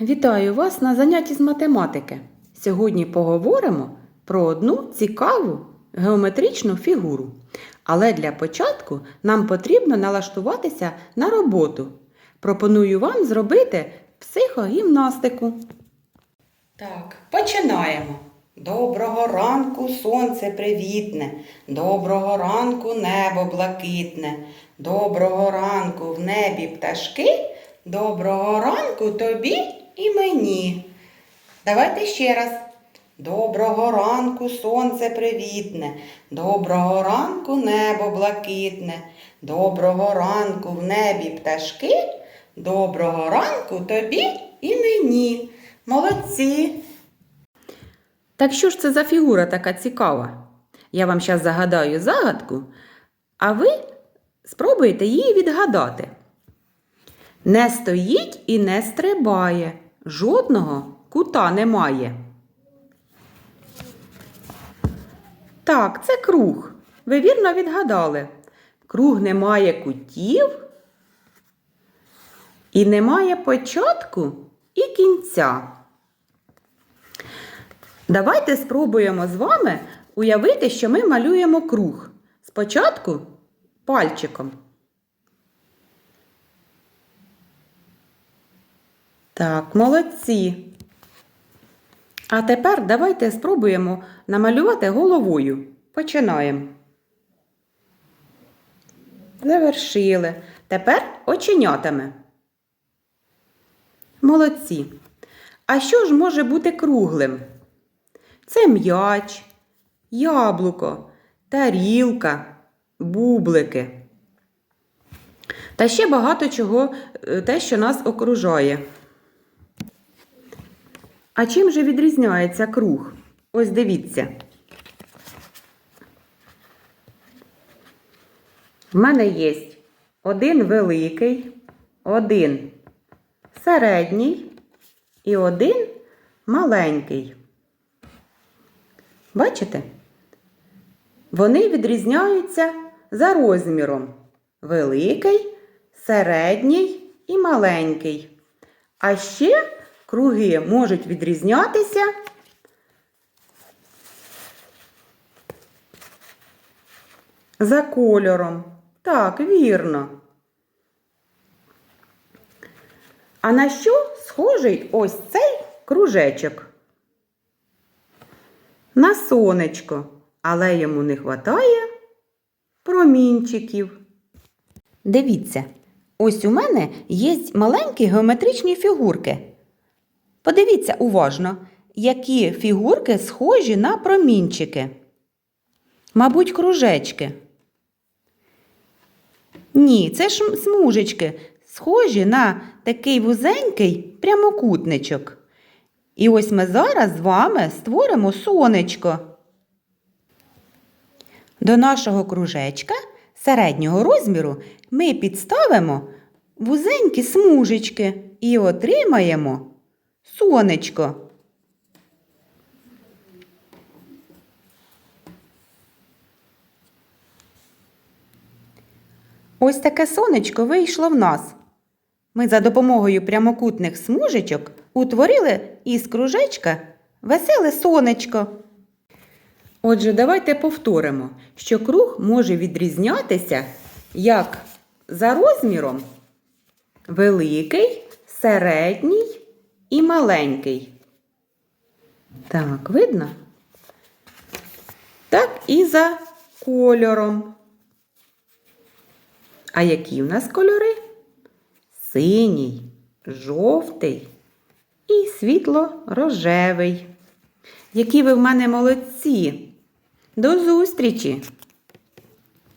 Вітаю вас на занятті з математики. Сьогодні поговоримо про одну цікаву геометричну фігуру. Але для початку нам потрібно налаштуватися на роботу. Пропоную вам зробити психогімнастику. Так, починаємо. Доброго ранку, сонце привітне, доброго ранку небо блакитне, доброго ранку в небі пташки, доброго ранку тобі і мені. Давайте ще раз. Доброго ранку, сонце привітне, доброго ранку небо блакитне, доброго ранку в небі пташки, доброго ранку тобі і мені. Молодці! Так що ж це за фігура така цікава? Я вам зараз загадаю загадку, а ви спробуйте її відгадати. Не стоїть і не стрибає, жодного кута немає. Так, це круг. Ви вірно відгадали. Круг не має кутів і не має початку і кінця. Давайте спробуємо з вами уявити, що ми малюємо круг. Спочатку пальчиком. Так, молодці. А тепер давайте спробуємо намалювати головою. Починаємо. Завершили. Тепер оченятами. Молодці. А що ж може бути круглим? Це м'яч, яблуко, тарілка, бублики. Та ще багато чого е, те, що нас окружає. А чим же відрізняється круг? Ось дивіться. В мене є один великий, один середній і один маленький. Бачите? Вони відрізняються за розміром. Великий, середній і маленький. А ще круги можуть відрізнятися за кольором. Так, вірно. А на що схожий ось цей кружечок? На сонечко, але йому не вистачає промінчиків. Дивіться, ось у мене є маленькі геометричні фігурки. Подивіться уважно, які фігурки схожі на промінчики. Мабуть, кружечки. Ні, це ж смужечки, схожі на такий вузенький прямокутничок. І ось ми зараз з вами створимо сонечко. До нашого кружечка середнього розміру ми підставимо вузенькі смужечки і отримаємо сонечко. Ось таке сонечко вийшло в нас. Ми за допомогою прямокутних смужечок утворили із кружечка веселе сонечко. Отже, давайте повторимо, що круг може відрізнятися як за розміром великий, середній і маленький. Так, видно? Так і за кольором. А які в нас кольори? Синій, жовтий і світло-рожевий. Які ви в мене молодці! До зустрічі!